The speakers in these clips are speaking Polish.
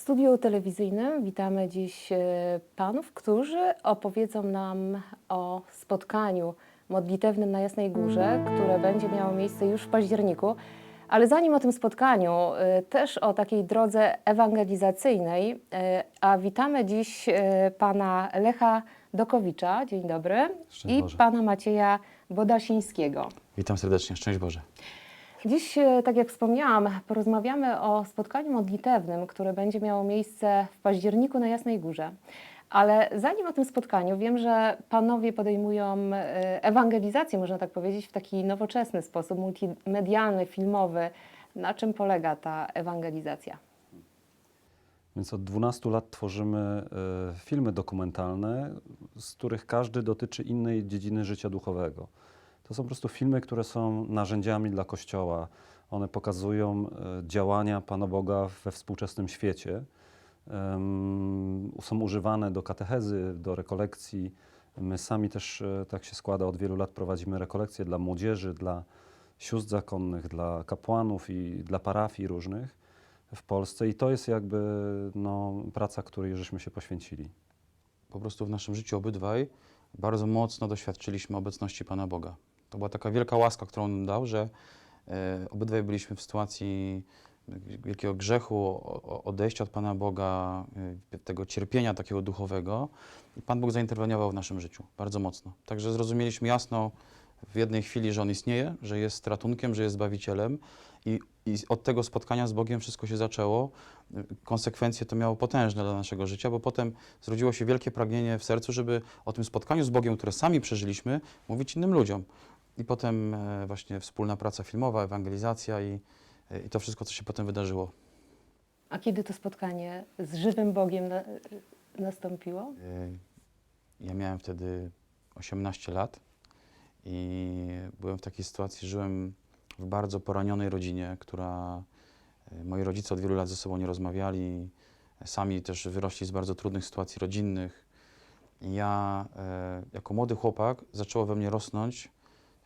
studiu telewizyjnym witamy dziś e, panów, którzy opowiedzą nam o spotkaniu modlitewnym na Jasnej Górze, które będzie miało miejsce już w październiku. Ale zanim o tym spotkaniu, e, też o takiej drodze ewangelizacyjnej, e, a witamy dziś pana Lecha Dokowicza, dzień dobry, i pana Macieja Bodasińskiego. Witam serdecznie, szczęść Boże. Dziś, e, tak jak wspomniałam, porozmawiamy o spotkaniu modlitewnym, które będzie miało miejsce w październiku na Jasnej Górze. Ale zanim o tym spotkaniu, wiem, że panowie podejmują e, ewangelizację, można tak powiedzieć, w taki nowoczesny sposób, multimedialny, filmowy. Na czym polega ta ewangelizacja? Więc od 12 lat tworzymy e, filmy dokumentalne, z których każdy dotyczy innej dziedziny życia duchowego. To są po prostu filmy, które są narzędziami dla Kościoła. One pokazują e, działania Pana Boga we współczesnym świecie. Są używane do katechezy, do rekolekcji. My sami też, e, tak się składa, od wielu lat prowadzimy rekolekcje dla młodzieży, dla sióstr zakonnych, dla kapłanów i dla parafii różnych w Polsce. I to jest jakby no, praca, której żeśmy się poświęcili. po prostu w naszym życiu obydwaj bardzo mocno doświadczyliśmy obecności Pana Boga. To była taka wielka łaska, którą nam dał, że e, obydwaj byliśmy w sytuacji wielkiego grzechu, odejścia od Pana Boga, e, tego cierpienia takiego duchowego. I Pan Bóg zainterweniował w naszym życiu bardzo mocno. Także zrozumieliśmy jasno w jednej chwili, że On istnieje, że jest ratunkiem, że jest Zbawicielem i, i od tego spotkania z Bogiem wszystko się zaczęło. Konsekwencje to miało potężne dla naszego życia, bo potem zrodziło się wielkie pragnienie w sercu, żeby o tym spotkaniu z Bogiem, które sami przeżyliśmy, mówić innym ludziom. I potem e, właśnie wspólna praca filmowa, ewangelizacja i, e, i to wszystko, co się potem wydarzyło. A kiedy to spotkanie z żywym Bogiem na, nastąpiło? E, Ja miałem wtedy 18 lat i byłem w takiej sytuacji, żyłem w bardzo poranionej rodzinie, która moi rodzice od wielu lat ze sobą nie rozmawiali, sami też wyrośli z bardzo trudnych sytuacji rodzinnych. I ja jako młody chłopak zaczęło we mnie rosnąć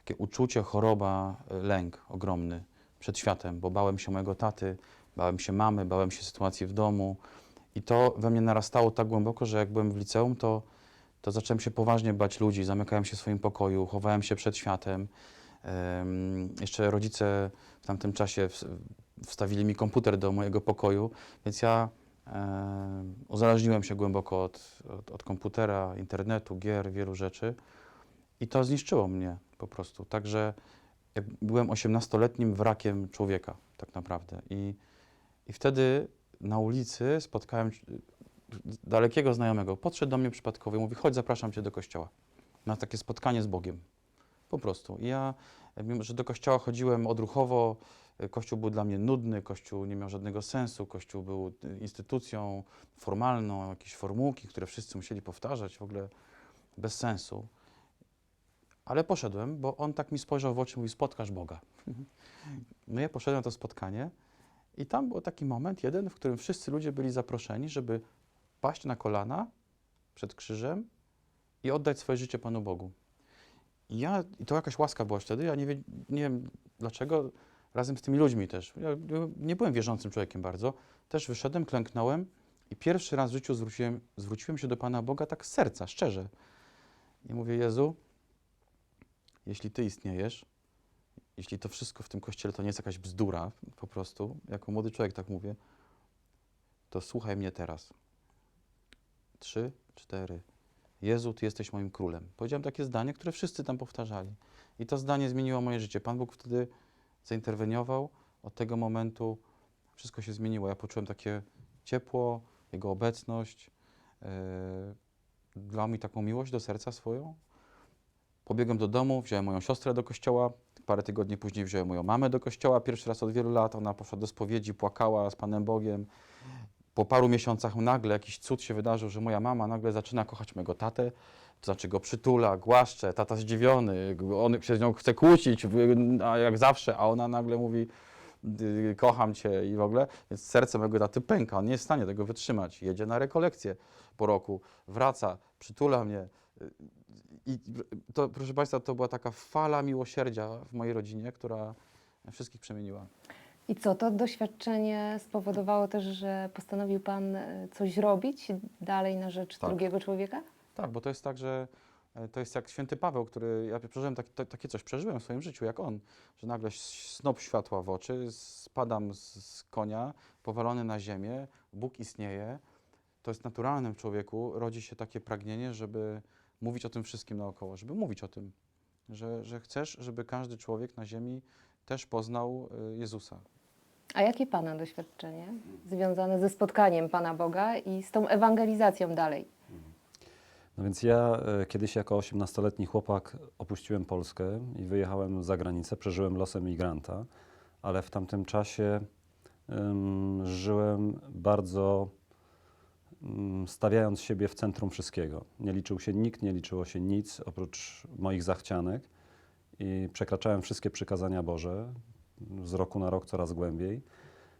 takie uczucie, choroba, e, lęk ogromny przed światem, bo bałem się mojego taty, bałem się mamy, bałem się sytuacji w domu. I to we mnie narastało tak głęboko, że jak byłem w liceum, to, to zacząłem się poważnie bać ludzi, zamykałem się w swoim pokoju, chowałem się przed światem. Em, jeszcze rodzice w tamtym czasie wstawili mi komputer do mojego pokoju, więc ja em, uzależniłem się głęboko od, od, od komputera, internetu, gier, wielu rzeczy. I to zniszczyło mnie po prostu. Także byłem 18-letnim wrakiem człowieka, tak naprawdę. I, I wtedy na ulicy spotkałem c- dalekiego znajomego. Podszedł do mnie przypadkowo i mówi: Chodź, zapraszam cię do kościoła. Na takie spotkanie z Bogiem. Po prostu. I ja, mimo że do kościoła chodziłem odruchowo, y, kościół był dla mnie nudny, kościół nie miał żadnego sensu, kościół był y, instytucją formalną, jakieś formułki, które wszyscy musieli powtarzać, w ogóle bez sensu. Ale poszedłem, bo on tak mi spojrzał w oczy i mówi, spotkasz Boga. No ja poszedłem na to spotkanie i tam był taki moment jeden, w którym wszyscy ludzie byli zaproszeni, żeby paść na kolana przed krzyżem i oddać swoje życie Panu Bogu. I ja, i to jakaś łaska była wtedy, ja nie, wie, nie wiem dlaczego, razem z tymi ludźmi też. Ja nie byłem wierzącym człowiekiem bardzo. Też wyszedłem, klęknąłem i pierwszy raz w życiu zwróciłem, zwróciłem się do Pana Boga tak z serca, szczerze. I mówię, Jezu, jeśli Ty istniejesz, jeśli to wszystko w tym kościele to nie jest jakaś bzdura po prostu, jako młody człowiek tak mówię, to słuchaj mnie teraz. Trzy, cztery. Jezu, Ty jesteś moim królem. Powiedziałem takie zdanie, które wszyscy tam powtarzali. I to zdanie zmieniło moje życie. Pan Bóg wtedy zainterweniował. Od tego momentu wszystko się zmieniło. Ja poczułem takie ciepło, Jego obecność. Yy, dał mi taką miłość do serca swoją. Pobiegłem do domu, wziąłem moją siostrę do kościoła. Parę tygodni później wziąłem moją mamę do kościoła. Pierwszy raz od wielu lat. Ona poszła do spowiedzi, płakała z Panem Bogiem. Po paru miesiącach nagle jakiś cud się wydarzył, że moja mama nagle zaczyna kochać mojego tatę. To znaczy go przytula, głaszcze, tata zdziwiony, on się z nią chce kłócić, a jak zawsze, a ona nagle mówi, y, kocham cię i w ogóle, więc serce mojego taty pęka, on nie jest w stanie tego wytrzymać. Jedzie na rekolekcję po roku, wraca, przytula mnie. I to, proszę Państwa, to była taka fala miłosierdzia w mojej rodzinie, która wszystkich przemieniła. I co, to doświadczenie spowodowało też, że postanowił Pan e, coś robić dalej na rzecz Tak. drugiego człowieka? Tak, bo to jest tak, że e, to jest jak święty Paweł, który, ja przeżyłem tak, to, takie coś, przeżyłem w swoim życiu, jak on, że nagle snop światła w oczy, spadam z, z konia, powalony na ziemię, Bóg istnieje. To jest naturalne w człowieku, rodzi się takie pragnienie, żeby mówić o tym wszystkim naokoło, żeby mówić o tym, że, że chcesz, żeby każdy człowiek na ziemi też poznał e, Jezusa. A jakie Pana doświadczenie związane ze spotkaniem Pana Boga i z tą ewangelizacją dalej? No więc ja e, kiedyś jako 18-letni chłopak opuściłem Polskę i wyjechałem za granicę, przeżyłem los emigranta, ale w tamtym czasie em, żyłem bardzo stawiając siebie w centrum wszystkiego. Nie liczył się nikt, nie liczyło się nic oprócz moich zachcianek i przekraczałem wszystkie przykazania Boże z roku na rok coraz głębiej.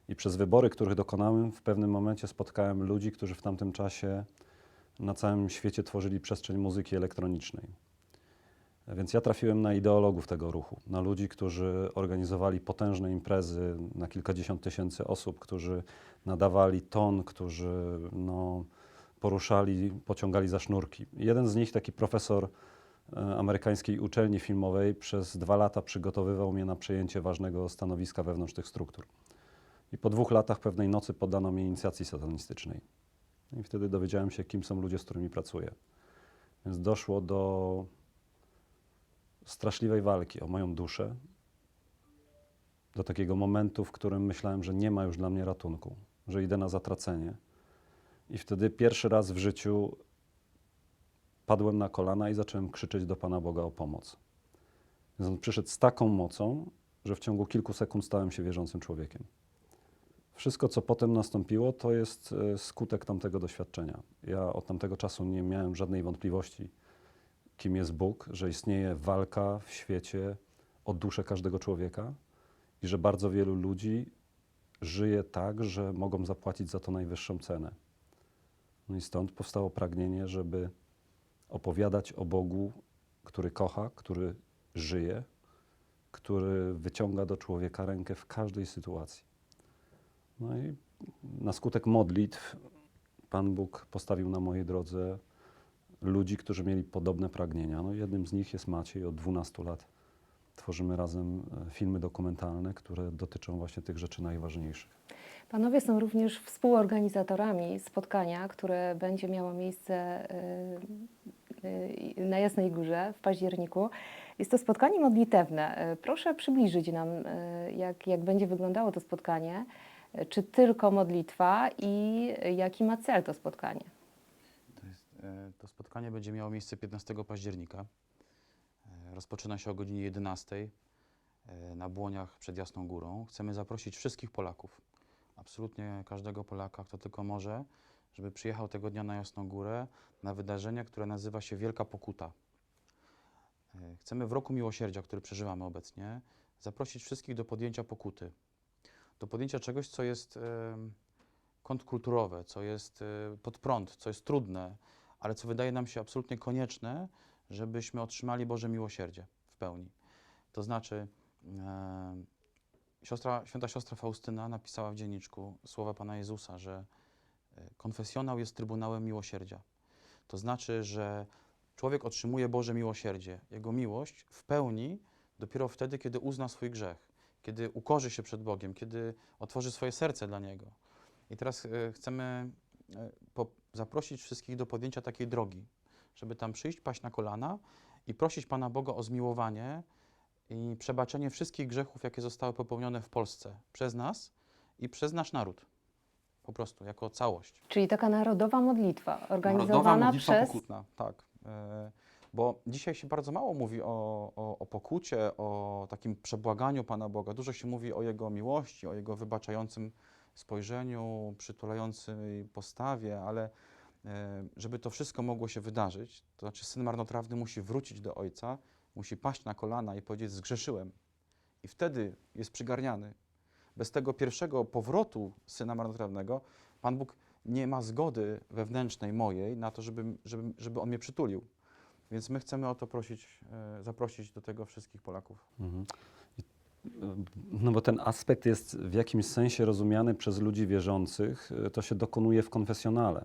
I przez wybory, których dokonałem, w pewnym momencie spotkałem ludzi, którzy w tamtym czasie na całym świecie tworzyli przestrzeń muzyki elektronicznej. Więc ja trafiłem na ideologów tego ruchu, na ludzi, którzy organizowali potężne imprezy na kilkadziesiąt tysięcy osób, którzy nadawali ton, którzy no, poruszali, pociągali za sznurki. Jeden z nich, taki profesor e, amerykańskiej uczelni filmowej, przez dwa lata przygotowywał mnie na przejęcie ważnego stanowiska wewnątrz tych struktur. I po dwóch latach pewnej nocy poddano mnie inicjacji satanistycznej. I wtedy dowiedziałem się, kim są ludzie, z którymi pracuję. Więc doszło do straszliwej walki o moją duszę, do takiego momentu, w którym myślałem, że nie ma już dla mnie ratunku, że idę na zatracenie. I wtedy pierwszy raz w życiu padłem na kolana i zacząłem krzyczeć do Pana Boga o pomoc. Więc on przyszedł z taką mocą, że w ciągu kilku sekund stałem się wierzącym człowiekiem. Wszystko, co potem nastąpiło, to jest e, skutek tamtego doświadczenia. Ja od tamtego czasu nie miałem żadnej wątpliwości, kim jest Bóg, że istnieje walka w świecie o duszę każdego człowieka i że bardzo wielu ludzi żyje tak, że mogą zapłacić za to najwyższą cenę. No i stąd powstało pragnienie, żeby opowiadać o Bogu, który kocha, który żyje, który wyciąga do człowieka rękę w każdej sytuacji. No i na skutek modlitw Pan Bóg postawił na mojej drodze ludzi, którzy mieli podobne pragnienia. No, jednym z nich jest Maciej. Od 12 lat tworzymy razem e, filmy dokumentalne, które dotyczą właśnie tych rzeczy najważniejszych. Panowie są również współorganizatorami spotkania, które będzie miało miejsce y, y, na Jasnej Górze w październiku. Jest to spotkanie modlitewne. Proszę przybliżyć nam, jak, jak będzie wyglądało to spotkanie. Czy tylko modlitwa i jaki ma cel to spotkanie? E, to spotkanie będzie miało miejsce 15 października. E, Rozpoczyna się o godzinie 11 e, na Błoniach przed Jasną Górą. Chcemy zaprosić wszystkich Polaków, absolutnie każdego Polaka, kto tylko może, żeby przyjechał tego dnia na Jasną Górę na wydarzenie, które nazywa się Wielka Pokuta. Chcemy w roku miłosierdzia, który przeżywamy obecnie, zaprosić wszystkich do podjęcia pokuty. Do podjęcia czegoś, co jest kontrkulturowe, co jest pod prąd, co jest trudne, ale co wydaje nam się absolutnie konieczne, żebyśmy otrzymali Boże miłosierdzie w pełni. To znaczy, e, siostra, święta siostra Faustyna napisała w dzienniczku słowa Pana Jezusa, że e, konfesjonał jest trybunałem miłosierdzia. To znaczy, że człowiek otrzymuje Boże miłosierdzie, jego miłość w pełni dopiero wtedy, kiedy uzna swój grzech, kiedy ukorzy się przed Bogiem, kiedy otworzy swoje serce dla Niego. I teraz e, chcemy e, po, zaprosić wszystkich do podjęcia takiej drogi, żeby tam przyjść, paść na kolana i prosić Pana Boga o zmiłowanie i przebaczenie wszystkich grzechów, jakie zostały popełnione w Polsce przez nas i przez nasz naród. Po prostu, jako całość. Czyli taka narodowa modlitwa Narodowa organizowana modlitwa przez pokutna, tak. E, Bo dzisiaj się bardzo mało mówi o, o, o pokucie, o takim przebłaganiu Pana Boga. Dużo się mówi o Jego miłości, o Jego wybaczającym spojrzeniu, przytulającej postawie, ale e, żeby to wszystko mogło się wydarzyć, to znaczy syn marnotrawny musi wrócić do ojca, musi paść na kolana i powiedzieć: Zgrzeszyłem. I wtedy jest przygarniany. Bez tego pierwszego powrotu syna marnotrawnego Pan Bóg nie ma zgody wewnętrznej mojej na to, żeby, żeby, żeby on mnie przytulił. Więc my chcemy o to prosić, e, zaprosić do tego wszystkich Polaków. Mhm. No bo ten aspekt jest w jakimś sensie rozumiany przez ludzi wierzących, to się dokonuje w konfesjonale,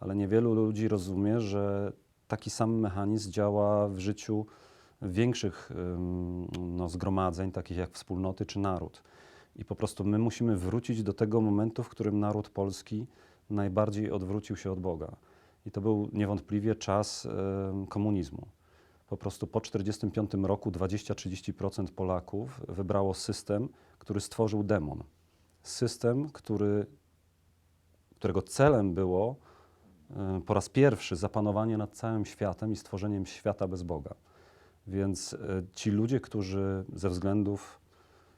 ale niewielu ludzi rozumie, że taki sam mechanizm działa w życiu większych no, zgromadzeń, takich jak wspólnoty czy naród. I po prostu my musimy wrócić do tego momentu, w którym naród polski najbardziej odwrócił się od Boga. I to był niewątpliwie czas komunizmu. Po prostu po 1945 roku 20-30% Polaków wybrało system, który stworzył demon. System, który, którego celem było e, po raz pierwszy zapanowanie nad całym światem i stworzeniem świata bez Boga. Więc e, ci ludzie, którzy ze względów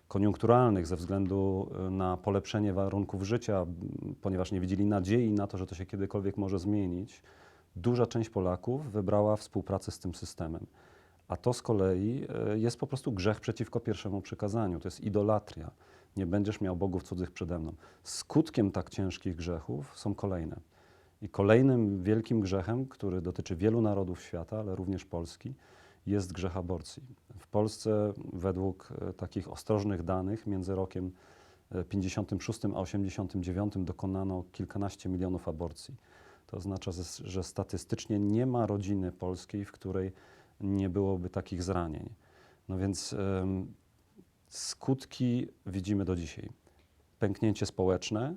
koniunkturalnych, ze względu e, na polepszenie warunków życia, ponieważ nie widzieli nadziei na to, że to się kiedykolwiek może zmienić, duża część Polaków wybrała współpracę z tym systemem. A to z kolei e, jest po prostu grzech przeciwko pierwszemu przykazaniu. To jest idolatria. Nie będziesz miał bogów cudzych przede mną. Skutkiem tak ciężkich grzechów są kolejne. I kolejnym wielkim grzechem, który dotyczy wielu narodów świata, ale również Polski, jest grzech aborcji. W Polsce według e, takich ostrożnych danych między rokiem e, 56 a 89 dokonano kilkanaście milionów aborcji. To oznacza, że- statystycznie nie ma rodziny polskiej, w której nie byłoby takich zranień. No więc skutki widzimy do dzisiaj. Pęknięcie społeczne,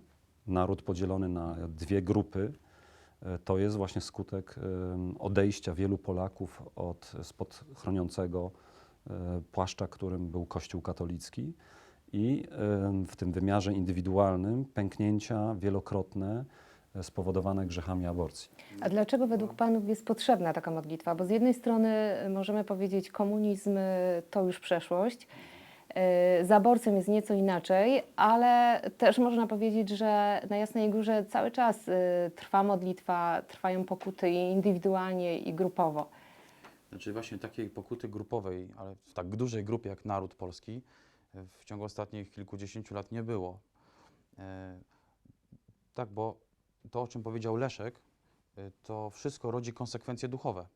naród podzielony na dwie grupy, e, to jest właśnie skutek odejścia wielu Polaków od spod chroniącego e, płaszcza, którym był Kościół katolicki i w tym wymiarze indywidualnym pęknięcia wielokrotne spowodowane grzechami aborcji. A dlaczego według Panów jest potrzebna taka modlitwa? Bo z jednej strony y, możemy powiedzieć, komunizm y, to już przeszłość, y, z aborcją jest nieco inaczej, ale też można powiedzieć, że na Jasnej Górze cały czas trwa modlitwa, trwają pokuty i indywidualnie i grupowo. Znaczy właśnie takiej pokuty grupowej, ale w tak dużej grupie jak naród polski w ciągu ostatnich kilkudziesięciu lat nie było. E, tak, bo to, o czym powiedział Leszek, e, to wszystko rodzi konsekwencje duchowe.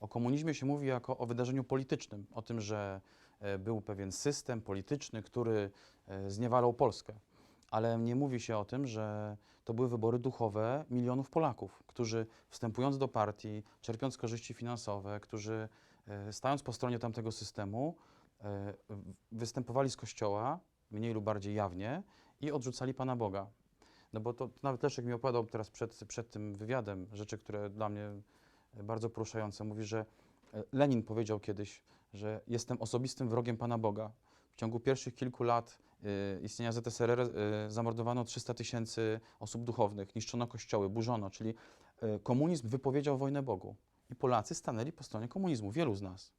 O komunizmie się mówi jako o wydarzeniu politycznym, o tym, że e, był pewien system polityczny, który e, zniewalał Polskę. Ale nie mówi się o tym, że to były wybory duchowe milionów Polaków, którzy wstępując do partii, czerpiąc korzyści finansowe, którzy e, stając po stronie tamtego systemu, występowali z kościoła, mniej lub bardziej jawnie, i odrzucali Pana Boga. No bo to nawet Leszek mi opowiadał teraz przed, przed tym wywiadem rzeczy, które dla mnie bardzo poruszające. Mówi, że e, Lenin powiedział kiedyś, że jestem osobistym wrogiem Pana Boga. W ciągu pierwszych kilku lat e, istnienia ZSRR e, zamordowano 300 tysięcy osób duchownych, niszczono kościoły, burzono, czyli e, komunizm wypowiedział wojnę Bogu. I Polacy stanęli po stronie komunizmu, wielu z nas.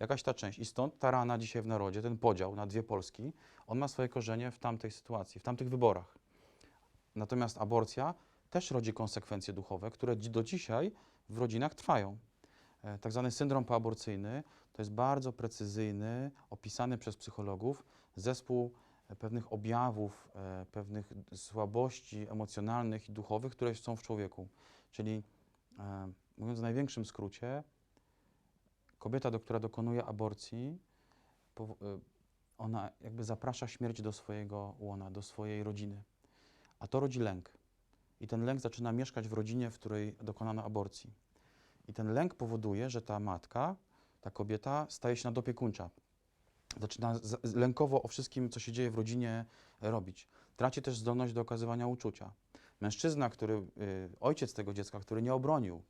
Jakaś ta część. I stąd ta rana dzisiaj w narodzie, ten podział na dwie Polski, on ma swoje korzenie w tamtej sytuacji, w tamtych wyborach. Natomiast aborcja też rodzi konsekwencje duchowe, które do dzisiaj w rodzinach trwają. E, Tak zwany syndrom poaborcyjny to jest bardzo precyzyjny, opisany przez psychologów zespół e, pewnych objawów, e, pewnych słabości emocjonalnych i duchowych, które są w człowieku. Czyli mówiąc w największym skrócie, kobieta, do, która dokonuje aborcji, ona jakby zaprasza śmierć do swojego łona, do swojej rodziny. A to rodzi lęk. I ten lęk zaczyna mieszkać w rodzinie, w której dokonano aborcji. I ten lęk powoduje, że ta matka, ta kobieta staje się nadopiekuńcza. Zaczyna lękowo o wszystkim, co się dzieje w rodzinie, e, robić. Traci też zdolność do okazywania uczucia. Mężczyzna, który, y, ojciec tego dziecka, który nie obronił,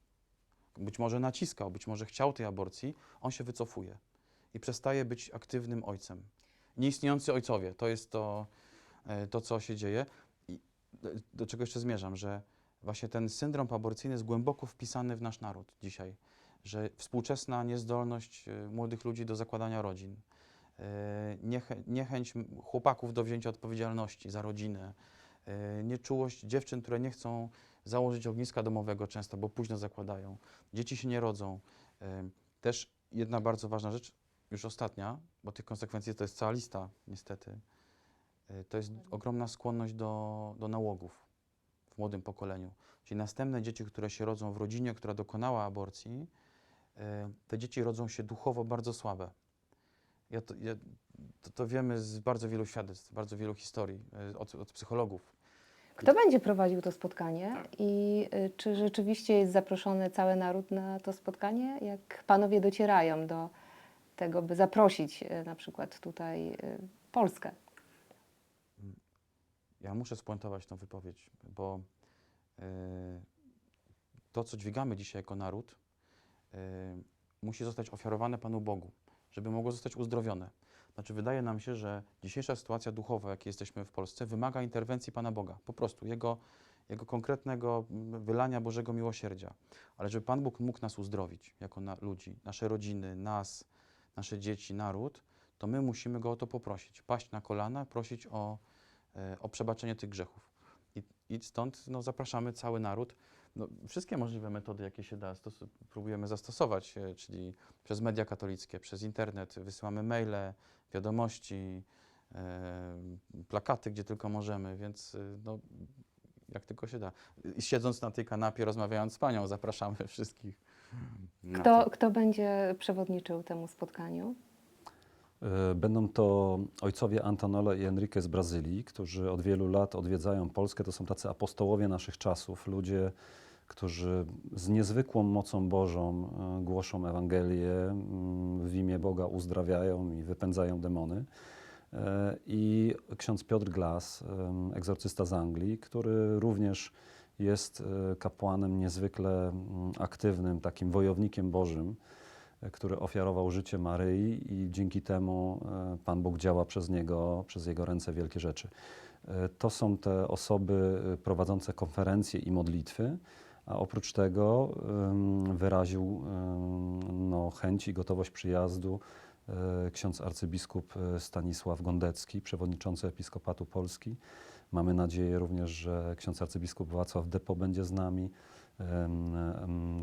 być może naciskał, być może chciał tej aborcji, on się wycofuje i przestaje być aktywnym ojcem. Nieistniejący ojcowie, to jest to, e, to co się dzieje. Do, czego jeszcze zmierzam, że właśnie ten syndrom aborcyjny jest głęboko wpisany w nasz naród dzisiaj, że współczesna niezdolność e, młodych ludzi do zakładania rodzin, e, niechę, niechęć chłopaków do wzięcia odpowiedzialności za rodzinę, e, nieczułość dziewczyn, które nie chcą założyć ogniska domowego często, bo późno zakładają. Dzieci się nie rodzą. Też jedna bardzo ważna rzecz, już ostatnia, bo tych konsekwencji to jest cała lista niestety, to jest ogromna skłonność do, do nałogów w młodym pokoleniu. Czyli następne dzieci, które się rodzą w rodzinie, która dokonała aborcji, e, te dzieci rodzą się duchowo bardzo słabe. Ja to, ja, to, to wiemy z bardzo wielu świadectw, bardzo wielu historii e, od, od psychologów. Kto będzie prowadził to spotkanie i y, czy rzeczywiście jest zaproszony cały naród na to spotkanie? Jak panowie docierają do tego, by zaprosić y, na przykład tutaj y, Polskę? Ja muszę spuentować tą wypowiedź, bo e, to, co dźwigamy dzisiaj jako naród, e, musi zostać ofiarowane Panu Bogu, żeby mogło zostać uzdrowione. Znaczy, wydaje nam się, że dzisiejsza sytuacja duchowa, jakiej jesteśmy w Polsce, wymaga interwencji Pana Boga, po prostu Jego, jego konkretnego wylania Bożego miłosierdzia. Ale żeby Pan Bóg mógł nas uzdrowić jako na, ludzi, nasze rodziny, nas, nasze dzieci, naród, to my musimy Go o to poprosić, paść na kolana, prosić o, o przebaczenie tych grzechów. I, i stąd no, zapraszamy cały naród. No, wszystkie możliwe metody, jakie się da, stos- próbujemy zastosować, e, czyli przez media katolickie, przez internet, wysyłamy maile, wiadomości, e, plakaty, gdzie tylko możemy, więc e, no, jak tylko się da. I siedząc na tej kanapie, rozmawiając z Panią, zapraszamy wszystkich. Kto, to. kto będzie przewodniczył temu spotkaniu? E, Będą to ojcowie Antonolo i Enrique z Brazylii, którzy od wielu lat odwiedzają Polskę. To są tacy apostołowie naszych czasów, ludzie, którzy z niezwykłą mocą Bożą e, głoszą Ewangelię, mm, w imię Boga uzdrawiają i wypędzają demony. E, I ksiądz Piotr Glas, em, egzorcysta z Anglii, który również jest kapłanem niezwykle mm, aktywnym, takim wojownikiem Bożym który ofiarował życie Maryi i dzięki temu e, Pan Bóg działa przez niego, przez jego ręce wielkie rzeczy. E, To są te osoby e, prowadzące konferencje i modlitwy, a oprócz tego wyraził no, chęć i gotowość przyjazdu ksiądz arcybiskup Stanisław Gondecki, przewodniczący Episkopatu Polski. Mamy nadzieję również, że ksiądz arcybiskup Wacław Depo będzie z nami.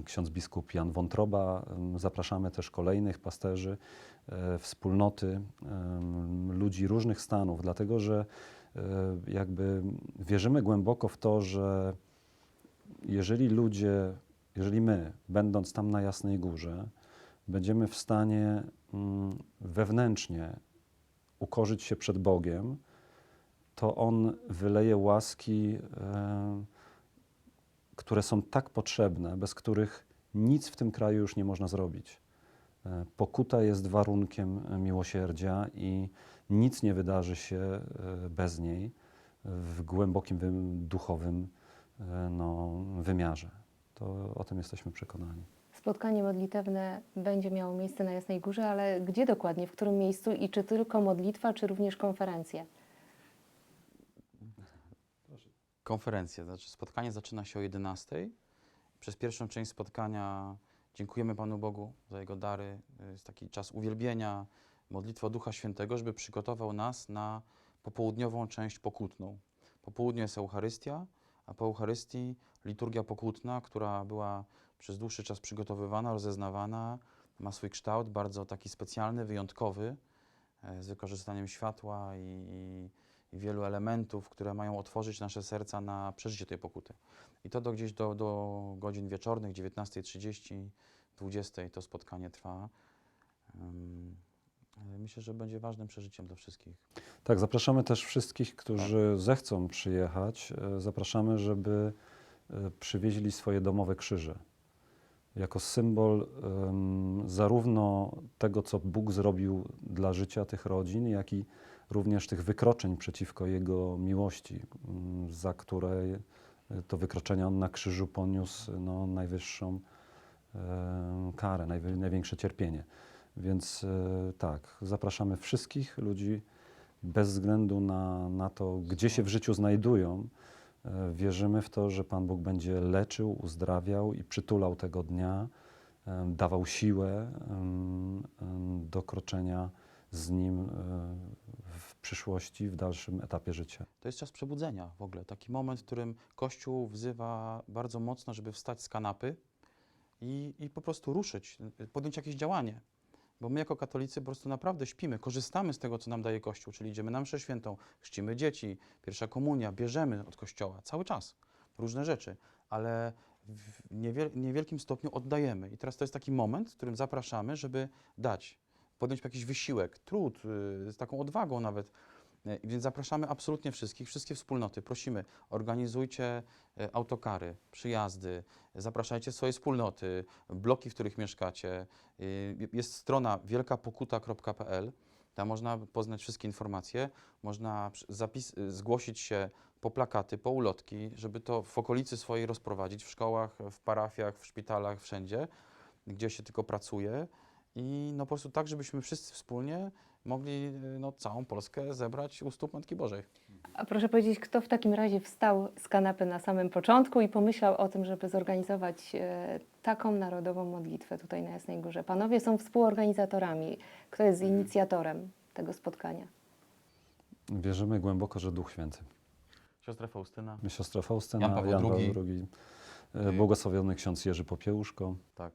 Ksiądz biskup Jan Wątroba. Zapraszamy też kolejnych pasterzy, e, wspólnoty, ludzi różnych stanów, dlatego że e, jakby wierzymy głęboko w to, że jeżeli ludzie, jeżeli my, będąc tam na Jasnej Górze, będziemy w stanie mm, wewnętrznie ukorzyć się przed Bogiem, to On wyleje łaski, które są tak potrzebne, bez których nic w tym kraju już nie można zrobić. E, Pokuta jest warunkiem miłosierdzia i nic nie wydarzy się e, bez niej w głębokim wym- duchowym e, no, wymiarze. To o tym jesteśmy przekonani. Spotkanie modlitewne będzie miało miejsce na Jasnej Górze, ale gdzie dokładnie, w którym miejscu i czy tylko modlitwa, czy również konferencje? Konferencja, znaczy spotkanie zaczyna się o 11. Przez pierwszą część spotkania dziękujemy Panu Bogu za Jego dary. Jest taki czas uwielbienia, modlitwa Ducha Świętego, żeby przygotował nas na popołudniową część pokutną. Po południu jest Eucharystia, a po Eucharystii liturgia pokutna, która była przez dłuższy czas przygotowywana, rozeznawana, ma swój kształt bardzo taki specjalny, wyjątkowy, e, z wykorzystaniem światła i, i, i wielu elementów, które mają otworzyć nasze serca na przeżycie tej pokuty. I to do, gdzieś do, do godzin wieczornych, 19.30, 20.00 to spotkanie trwa. Ale Myślę, że będzie ważnym przeżyciem dla wszystkich. Tak, zapraszamy też wszystkich, którzy zechcą przyjechać. e, Zapraszamy, żeby e, przywieźli swoje domowe krzyże. Jako symbol em, zarówno tego, co Bóg zrobił dla życia tych rodzin, jak i również tych wykroczeń przeciwko Jego miłości, m, za które e, to wykroczenia On na krzyżu poniósł no, najwyższą em, karę, największe cierpienie. Więc e, tak, zapraszamy wszystkich ludzi, bez względu na, na to, gdzie się w życiu znajdują, e, wierzymy w to, że Pan Bóg będzie leczył, uzdrawiał i przytulał tego dnia, e, dawał siłę do kroczenia z Nim e, przyszłości, w dalszym etapie życia. To jest czas przebudzenia w ogóle. Taki moment, w którym Kościół wzywa bardzo mocno, żeby wstać z kanapy i, i po prostu ruszyć, podjąć jakieś działanie. Bo my jako katolicy po prostu naprawdę śpimy, korzystamy z tego, co nam daje Kościół, czyli idziemy na mszę świętą, chrzcimy dzieci, pierwsza komunia, bierzemy od Kościoła cały czas różne rzeczy, ale w niewiel- niewielkim stopniu oddajemy. I teraz to jest taki moment, w którym zapraszamy, żeby dać podjąć jakiś wysiłek, trud, y, z taką odwagą nawet. Y, Więc zapraszamy absolutnie wszystkich, wszystkie wspólnoty. Prosimy, organizujcie y, autokary, przyjazdy, zapraszajcie swoje wspólnoty, bloki, w których mieszkacie. Jest strona wielkapokuta.pl. Tam można poznać wszystkie informacje, można zapis, zgłosić się po plakaty, po ulotki, żeby to w okolicy swojej rozprowadzić, w szkołach, w parafiach, w szpitalach, wszędzie, gdzie się tylko pracuje. I no po prostu tak, żebyśmy wszyscy wspólnie mogli y, no, całą Polskę zebrać u stóp Matki Bożej. A proszę powiedzieć, kto w takim razie wstał z kanapy na samym początku i pomyślał o tym, żeby zorganizować e, taką narodową modlitwę tutaj na Jasnej Górze? Panowie są współorganizatorami. Kto jest inicjatorem tego spotkania? Wierzymy głęboko, że Duch Święty. Siostra Faustyna. Siostra Faustyna, Jan Paweł Jan Paweł II. II, e, błogosławiony ksiądz Jerzy Popiełuszko. Tak.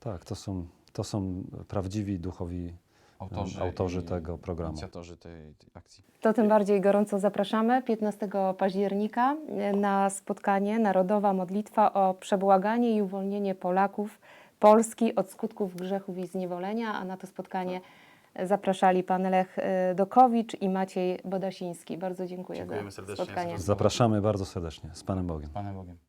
Tak, to są, to są prawdziwi duchowi Autorzy, autorzy tego programu. Inicjatorzy tej, tej akcji. To tym bardziej gorąco zapraszamy 15 października e, na spotkanie Narodowa Modlitwa o przebłaganie i uwolnienie Polaków, Polski od skutków grzechów i zniewolenia, a na to spotkanie e, zapraszali pan Lech e, Dokowicz i Maciej Bodasiński. Bardzo dziękuję Dziękujemy za serdecznie spotkanie. Zapraszamy bardzo serdecznie. Z Panem Bogiem. Panem Bogiem.